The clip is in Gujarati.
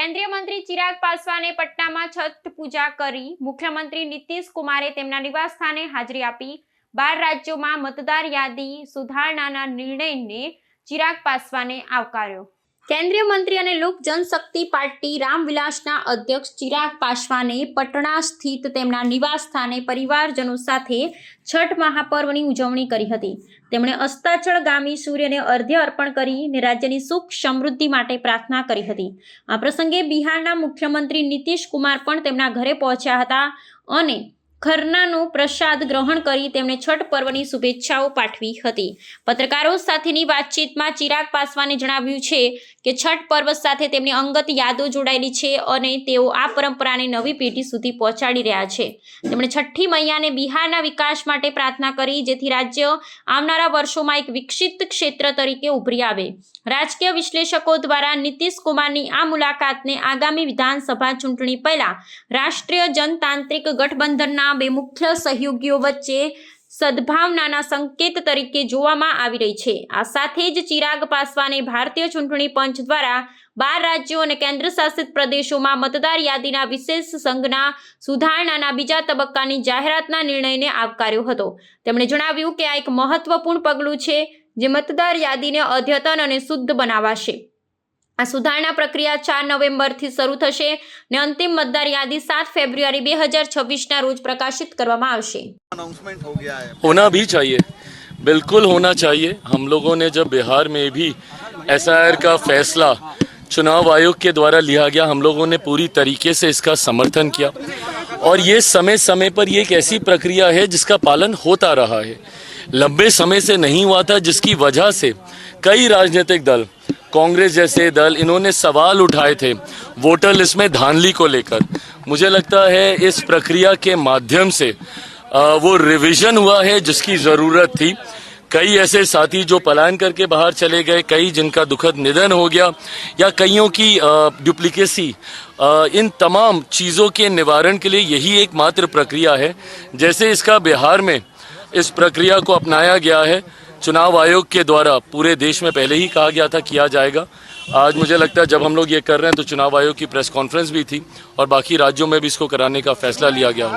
કેન્દ્રીય મંત્રી ચિરાગ પાસવાને પટનામાં છઠ પૂજા કરી. મુખ્યમંત્રી નીતિશ કુમારે તેમના નિવાસસ્થાને હાજરી આપી. બાર રાજ્યોમાં મતદાર યાદી સુધારણાના નિર્ણયને ચિરાગ પાસવાને આવકાર્યો. કેન્દ્રીય મંત્રી અને લોક જનશક્તિ પાર્ટી રામવિલાસના અધ્યક્ષ ચિરાગ પાસવાને પટણા સ્થિત તેમના નિવાસસ્થાને પરિવારજનો સાથે છઠ મહાપર્વની ઉજવણી કરી હતી. તેમણે અસ્તાચળગામી સૂર્યને અર્ધ્ય અર્પણ કરીને રાજ્યની સુખ સમૃદ્ધિ માટે પ્રાર્થના કરી હતી. આ પ્રસંગે બિહારના મુખ્યમંત્રી નીતિશ કુમાર પણ તેમના ઘરે પહોંચ્યા હતા અને ખરનાનો પ્રસાદ ગ્રહણ કરી તેમણે છઠ પર્વની શુભેચ્છાઓ પાઠવી હતી. પત્રકારો સાથેની વાતચીતમાં ચિરાગ પાસવાને જણાવ્યું છે કે છઠ પર્વ સાથે તેમની અંગત યાદો જોડાયેલી છે અને તેઓ આ પરંપરાને નવી પેઢી સુધી પહોંચાડી રહ્યા છે. તેમણે છઠ્ઠી મૈયાને બિહારના વિકાસ માટે પ્રાર્થના કરી, જેથી રાજ્ય આવનારા વર્ષોમાં એક વિકસિત ક્ષેત્ર તરીકે ઉભરી આવે. રાજકીય વિશ્લેષકો દ્વારા નીતિશ કુમારની આ મુલાકાતને આગામી વિધાનસભા ચૂંટણી પહેલા રાષ્ટ્રીય જનતાંત્રિક ગઠબંધનના બે મુખ્ય સહયોગીઓ વચ્ચે સદભાવનાના સંકેત તરીકે જોવામાં આવી રહી છે. આ સાથે જ ચિરાગ પાસવાને ભારતીય ચૂંટણી પંચ દ્વારા બાર રાજ્યો અને કેન્દ્ર શાસિત પ્રદેશોમાં મતદાર યાદીના વિશેષ સંઘના સુધારણાના બીજા તબક્કાની જાહેરાતના નિર્ણયને આવકાર્યો હતો. તેમણે જણાવ્યું કે આ એક મહત્વપૂર્ણ પગલું છે, જે મતદાર યાદીને અદ્યતન અને શુદ્ધ બનાવાશે. આ સુધારણા પ્રક્રિયા ચાર નવેમ્બરથી શરૂ થશે અને અંતિમ મતદાર યાદી સાત ફેબ્રુઆરી બે હજાર છવ્વીસના રોજ પ્રકાશિત કરવામાં આવશે अनाउंसमेंट हो गया है होना भी चाहिए बिल्कुल होना चाहिए हम लोगों ने जब बिहार में भी एस का फैसला चुनाव आयोग के द्वारा लिया गया हम लोगों ने पूरी तरीके से इसका समर्थन किया और ये समय समय पर ये एक ऐसी प्रक्रिया है जिसका पालन होता रहा है लंबे समय से नहीं हुआ था जिसकी वजह से कई राजनीतिक दल कांग्रेस जैसे दल, इन्होंने सवाल उठाए थे वोटर लिस्ट में धांधली को लेकर। मुझे लगता है इस प्रक्रिया के माध्यम से वो रिवीजन हुआ है जिसकी ज़रूरत थी। कई ऐसे साथी जो पलायन करके बाहर चले गए, कई जिनका दुखद निधन हो गया, या कईयों की डुप्लीकेसी इन तमाम चीज़ों के निवारण के लिए यही एकमात्र प्रक्रिया है। जैसे इसका बिहार में इस प्रक्रिया को अपनाया गया है चुनाव आयोग के द्वारा पूरे देश में पहले ही कहा गया था, किया जाएगा। आज मुझे लगता है जब हम लोग ये कर रहे हैं तो चुनाव आयोग की प्रेस कॉन्फ्रेंस भी थी और बाकी राज्यों में भी इसको कराने का फैसला लिया गया